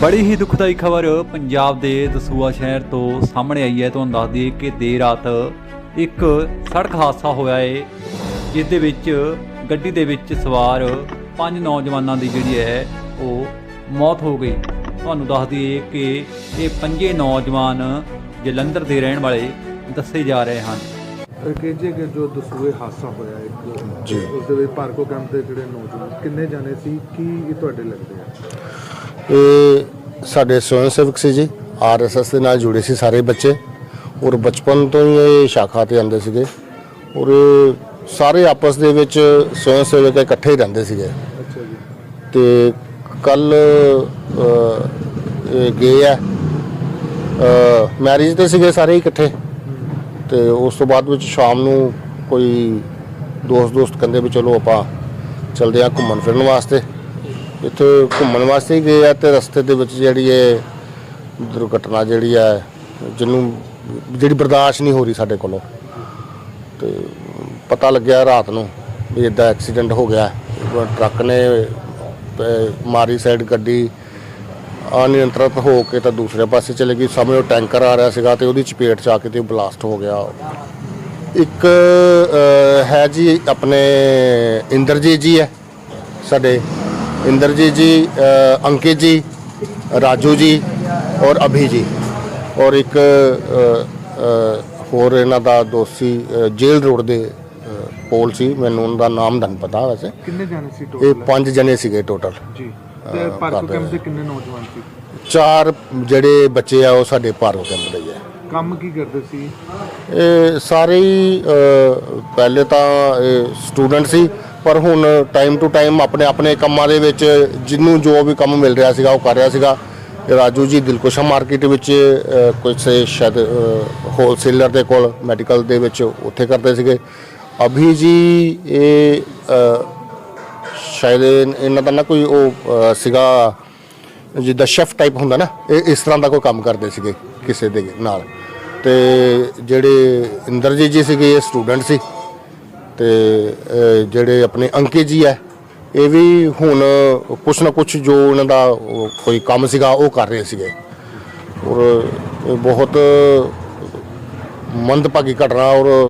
ਬੜੀ ਹੀ ਦੁਖਦਾਈ ਖਬਰ ਪੰਜਾਬ ਦੇ ਦਸੂਆ ਸ਼ਹਿਰ ਤੋਂ ਸਾਹਮਣੇ ਆਈ ਹੈ। ਤੁਹਾਨੂੰ ਦੱਸ ਦਈਏ ਕਿ ਦੇਰ ਰਾਤ ਇੱਕ ਸੜਕ ਹਾਦਸਾ ਹੋਇਆ ਹੈ ਜਿਸ ਦੇ ਵਿੱਚ ਗੱਡੀ ਦੇ ਵਿੱਚ ਸਵਾਰ ਪੰਜ ਨੌਜਵਾਨਾਂ ਦੀ ਜਿਹੜੀ ਹੈ ਉਹ ਮੌਤ ਹੋ ਗਈ। ਤੁਹਾਨੂੰ ਦੱਸ ਦਈਏ ਕਿ ਇਹ ਪੰਜੇ ਨੌਜਵਾਨ ਜਲੰਧਰ ਦੇ ਰਹਿਣ ਵਾਲੇ ਦੱਸੇ ਜਾ ਰਹੇ ਹਨ। ਰਕੇਜੇ ਕਿ ਜੋ ਦਸੂਏ ਹਾਦਸਾ ਹੋਇਆ ਇੱਕ ਜੀ। ਉਸ ਦੇ ਵਿੱਚ ਪਾਰਕੋ ਕੈਂਪ ਦੇ ਜਿਹੜੇ ਨੌਜਵਾਨ ਕਿੰਨੇ ਜਾਣੇ ਸੀ? ਕੀ ਇਹ ਤੁਹਾਡੇ ਲੱਗਦੇ ਆ? ਇਹ ਸਾਡੇ ਸਵੈਂ ਸੇਵਕ ਸੀ ਜੀ, ਆਰਐਸਐਸ ਦੇ ਨਾਲ ਜੁੜੇ ਸੀ ਸਾਰੇ ਬੱਚੇ। ਔਰ ਬਚਪਨ ਤੋਂ ਹੀ ਇਹ ਸ਼ਾਖਾ ਤੇ ਆਉਂਦੇ ਸੀਗੇ। ਔਰ ਇਹ ਸਾਰੇ ਆਪਸ ਦੇ ਵਿੱਚ ਸਵੈਂ ਸੇਵਕ ਇਕੱਠੇ ਹੀ ਰਹਿੰਦੇ ਸੀਗੇ। ਅੱਛਾ ਜੀ ਤੇ ਕੱਲ ਇਹ ਗਏ ਆ। ਮੈਰਿਜ ਤੇ ਸੀਗੇ ਸਾਰੇ ਹੀ ਇਕੱਠੇ। ਤੇ ਉਸ ਤੋਂ ਬਾਅਦ ਵਿੱਚ ਸ਼ਾਮ ਨੂੰ ਕੋਈ ਦੋਸਤ ਦੋਸਤ ਕਹਿੰਦੇ ਵੀ ਚਲੋ ਆਪਾਂ ਚਲਦੇ ਆ ਘੁੰਮਣ ਫਿਰਨ ਵਾਸਤੇ। ਇੱਥੇ ਘੁੰਮਣ ਵਾਸਤੇ ਹੀ ਗਏ ਆ ਤੇ ਰਸਤੇ ਦੇ ਵਿੱਚ ਜਿਹੜੀ ਇਹ ਦੁਰਘਟਨਾ ਜਿਹੜੀ ਹੈ ਜਿਹਨੂੰ, ਜਿਹੜੀ ਬਰਦਾਸ਼ਤ ਨਹੀਂ ਹੋ ਰਹੀ ਸਾਡੇ ਕੋਲੋਂ। ਤੇ ਪਤਾ ਲੱਗਿਆ ਰਾਤ ਨੂੰ ਵੀ ਇਦਾਂ ਐਕਸੀਡੈਂਟ ਹੋ ਗਿਆ। ਟਰੱਕ ਨੇ ਮਾਰੀ ਸਾਈਡ ਗੱਡੀ, ਅਨਿਯੰਤਰਿਤ ਹੋ ਕੇ ਤਾਂ ਦੂਸਰੇ ਪਾਸੇ ਚਲੇ ਗਈ। ਸਾਹਮਣੇ ਉਹ ਟੈਂਕਰ ਆ ਰਿਹਾ ਸੀਗਾ ਤੇ ਉਹਦੀ ਚਪੇਟ ਚ ਆ ਕੇ ਤੇ ਬਲਾਸਟ ਹੋ ਗਿਆ। ਇੱਕ ਹੈ ਜੀ ਆਪਣੇ ਇੰਦਰਜੀਤ ਜੀ ਹੈ ਸਾਡੇ ਜੀ ਅਹ, ਅੰਕਿਤ ਜੀ ਰਾਜੂ ਜੀ ਔਰ ਅਭੀ ਜੀ ਔਰ ਇੱਕ ਹੋਰ ਇਹਨਾਂ ਦਾ ਦੋਸਤੀ ਅਹ, ਜੇਲ੍ਹ ਰੋਡ ਦੇ ਪੋਲ ਸੀ ਮੈਨੂੰ ਉਹਨਾਂ ਦਾ ਨਾਮ ਨਹੀਂ ਪਤਾ ਵੈਸੇ ਕਿੰਨੇ ਜਾਣੇ ਸੀ ਇਹ ਟੋਟਲ ਪੰਜ ਜਣੇ ਸੀਗੇ ਟੋਟਲ ਜੀ ਤੇ ਪਾਰਕੋ ਕੈਂਪ ਦੇ ਕਿੰਨੇ ਨੌਜਵਾਨ ਸੀ ਚਾਰ ਜਿਹੜੇ ਬੱਚੇ ਆ ਉਹ ਸਾਡੇ ਭਾਰਤ ਕੈਂਪ ਦੇ ਹੀ ਆ ਕੰਮ ਕੀ ਕਰਦੇ ਸੀ? ਇਹ ਸਾਰੇ ਹੀ ਅਹ, ਪਹਿਲੇ ਤਾਂ ਸਟੂਡੈਂਟ ਸੀ ਪਰ ਹੁਣ ਟਾਈਮ ਟੂ ਟਾਈਮ ਆਪਣੇ ਆਪਣੇ ਕੰਮਾਂ ਦੇ ਵਿੱਚ ਜਿਹਨੂੰ ਜੋ ਵੀ ਕੰਮ ਮਿਲ ਰਿਹਾ ਸੀਗਾ ਉਹ ਕਰ ਰਿਹਾ ਸੀਗਾ। ਰਾਜੂ ਜੀ ਦਿਲਕੁਸ਼ਾ ਮਾਰਕੀਟ ਵਿੱਚ ਅਹ, ਕੁਝ ਸ਼ਾਇਦ ਹੋਲਸੇਲਰ ਦੇ ਕੋਲ ਮੈਡੀਕਲ ਦੇ ਵਿੱਚ ਉੱਥੇ ਕਰਦੇ ਸੀਗੇ। ਅਭੀ ਜੀ ਇਹ ਅਹ, ਸ਼ਾਇਦ ਇਹ- ਇਹਨਾਂ ਦਾ ਨਾ ਕੋਈ ਉਹ ਅਹ, ਸੀਗਾ ਜਿੱਦਾਂ ਸ਼ੈਫ ਟਾਈਪ ਹੁੰਦਾ ਨਾ ਇਹ ਇਸ ਤਰ੍ਹਾਂ ਦਾ ਕੋਈ ਕੰਮ ਕਰਦੇ ਸੀਗੇ। ਕਿਸੇ ਦੇ ਨਾਲ। ਤੇ ਜਿਹੜੇ ਇੰਦਰਜੀਤ ਜੀ ਸੀਗੇ, ਇਹ ਸਟੂਡੈਂਟ ਸੀ। ਤੇ ਜਿਹੜੇ ਆਪਣੇ ਅੰਕਿਤ ਜੀ ਹੈ, ਇਹ ਵੀ ਹੁਣ ਕੁਛ ਨਾ ਕੁਛ ਜੋ ਉਹਨਾਂ ਦਾ ਕੋਈ ਕੰਮ ਸੀਗਾ, ਉਹ ਕਰ ਰਹੇ ਸੀਗੇ। ਔਰ ਇਹ ਬਹੁਤ ਮੰਦਭਾਗੀ ਘਟਨਾ ਔਰ